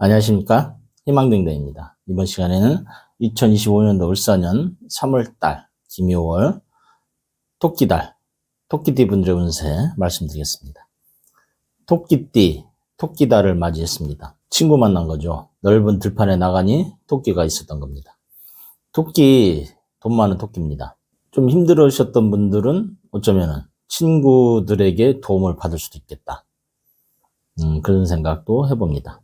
안녕하십니까 희망등대입니다. 이번 시간에는 2025년도 을사년 3월달 김효월 토끼달 토끼띠 분들의 운세 말씀드리겠습니다. 토끼띠 토끼달을 맞이했습니다. 친구 만난 거죠. 넓은 들판에 나가니 토끼가 있었던 겁니다. 토끼 돈 많은 토끼입니다. 좀 힘들으셨던 분들은 어쩌면은 친구들에게 도움을 받을 수도 있겠다. 음, 그런 생각도 해봅니다.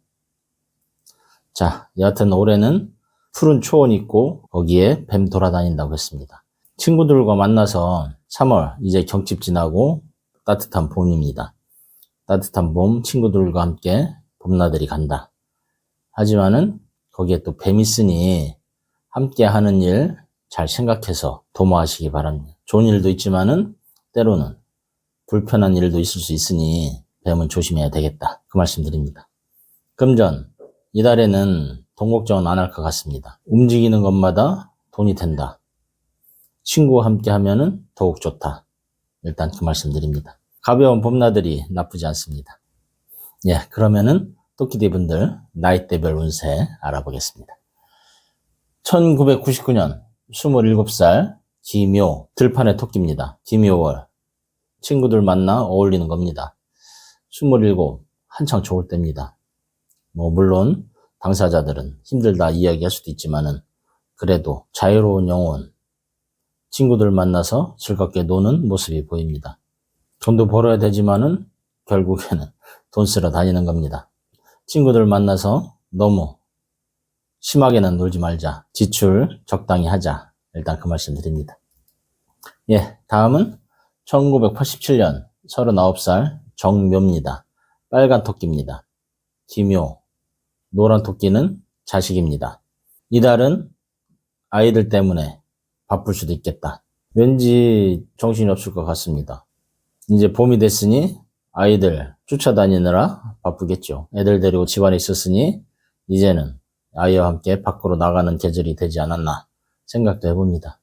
자, 여하튼 올해는 푸른 초원 있고 거기에 뱀 돌아다닌다고 했습니다. 친구들과 만나서 3월 이제 경칩 지나고 따뜻한 봄입니다. 따뜻한 봄 친구들과 함께 봄나들이 간다. 하지만은 거기에 또뱀 있으니 함께 하는 일 잘 생각해서 도모하시기 바랍니다. 좋은 일도 있지만은 때로는 불편한 일도 있을 수 있으니 뱀은 조심해야 되겠다. 그 말씀 드립니다. 금전, 이달에는 돈 걱정은 안 할 것 같습니다. 움직이는 것마다 돈이 된다. 친구와 함께 하면은 더욱 좋다. 일단 그 말씀 드립니다. 가벼운 봄나들이 나쁘지 않습니다. 예, 그러면은 토끼띠 분들 나이대별 운세 알아보겠습니다. 1999년 27살 김효 들판의 토끼입니다. 김효월 친구들 만나 어울리는 겁니다. 27 한창 좋을 때입니다. 뭐 물론 당사자들은 힘들다 이야기할 수도 있지만은 그래도 자유로운 영혼 친구들 만나서 즐겁게 노는 모습이 보입니다. 돈도 벌어야 되지만은 결국에는 돈 쓰러 다니는 겁니다. 친구들 만나서 너무 심하게는 놀지 말자. 지출 적당히 하자. 일단 그 말씀 드립니다. 예, 다음은 1987년 39살 정묘입니다. 빨간 토끼입니다. 김효, 노란 토끼는 자식입니다. 이달은 아이들 때문에 바쁠 수도 있겠다. 왠지 정신이 없을 것 같습니다. 이제 봄이 됐으니 아이들 쫓아다니느라 바쁘겠죠. 애들 데리고 집안에 있었으니 이제는 아이와 함께 밖으로 나가는 계절이 되지 않았나 생각도 해봅니다.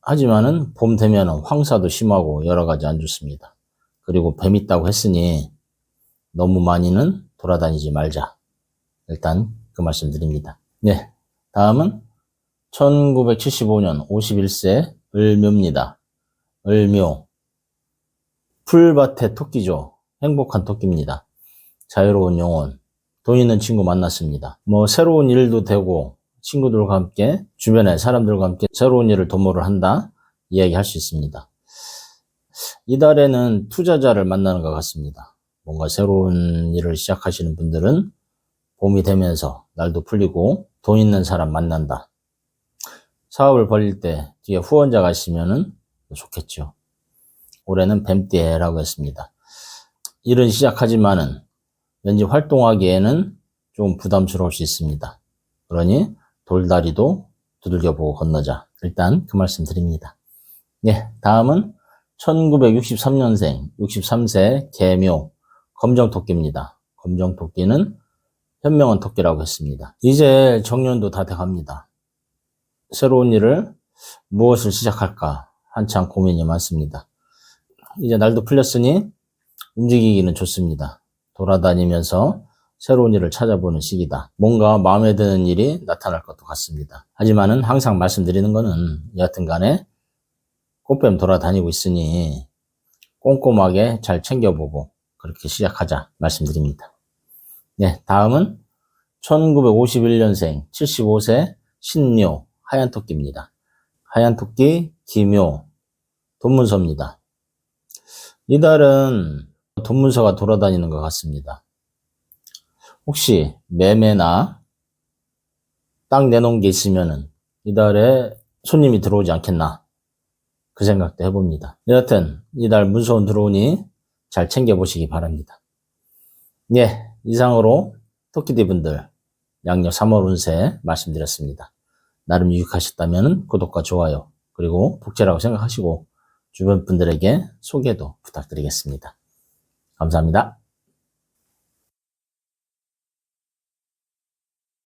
하지만은 봄 되면은 황사도 심하고 여러 가지 안 좋습니다. 그리고 뱀 있다고 했으니 너무 많이는 돌아다니지 말자. 일단 그 말씀 드립니다. 네. 다음은 1975년 51세 을묘입니다. 을묘. 풀밭의 토끼죠. 행복한 토끼입니다. 자유로운 영혼. 돈 있는 친구 만났습니다. 뭐 새로운 일도 되고 친구들과 함께 주변의 사람들과 함께 새로운 일을 도모를 한다 이야기할 수 있습니다. 이달에는 투자자를 만나는 것 같습니다. 뭔가 새로운 일을 시작하시는 분들은 봄이 되면서 날도 풀리고 돈 있는 사람 만난다. 사업을 벌릴 때 뒤에 후원자가 있으면 좋겠죠. 올해는 뱀띠해라고 했습니다. 일은 시작하지만은 왠지 활동하기에는 좀 부담스러울 수 있습니다. 그러니 돌다리도 두들겨보고 건너자. 일단 그 말씀 드립니다. 예, 다음은 1963년생 63세 개묘 검정토끼입니다. 검정토끼는 현명한 토끼라고 했습니다. 이제 정년도 다 돼갑니다. 새로운 일을 무엇을 시작할까 한창 고민이 많습니다. 이제 날도 풀렸으니 움직이기는 좋습니다. 돌아다니면서 새로운 일을 찾아보는 시기다. 뭔가 마음에 드는 일이 나타날 것도 같습니다. 하지만은 항상 말씀드리는 거는 여하튼 간에 꽃뱀 돌아다니고 있으니 꼼꼼하게 잘 챙겨보고 그렇게 시작하자 말씀드립니다. 네, 다음은 1951년생 75세 신묘 하얀 토끼입니다. 하얀 토끼 김묘 돈문서입니다. 이달은 돈문서가 돌아다니는 것 같습니다. 혹시 매매나 땅 내놓은 게 있으면은 이달에 손님이 들어오지 않겠나 그 생각도 해봅니다. 여하튼 이달 문서원 들어오니 잘 챙겨보시기 바랍니다. 예, 이상으로 토끼띠 분들 양력 3월 운세 말씀드렸습니다. 나름 유익하셨다면 구독과 좋아요 그리고 복제라고 생각하시고 주변 분들에게 소개도 부탁드리겠습니다. 감사합니다.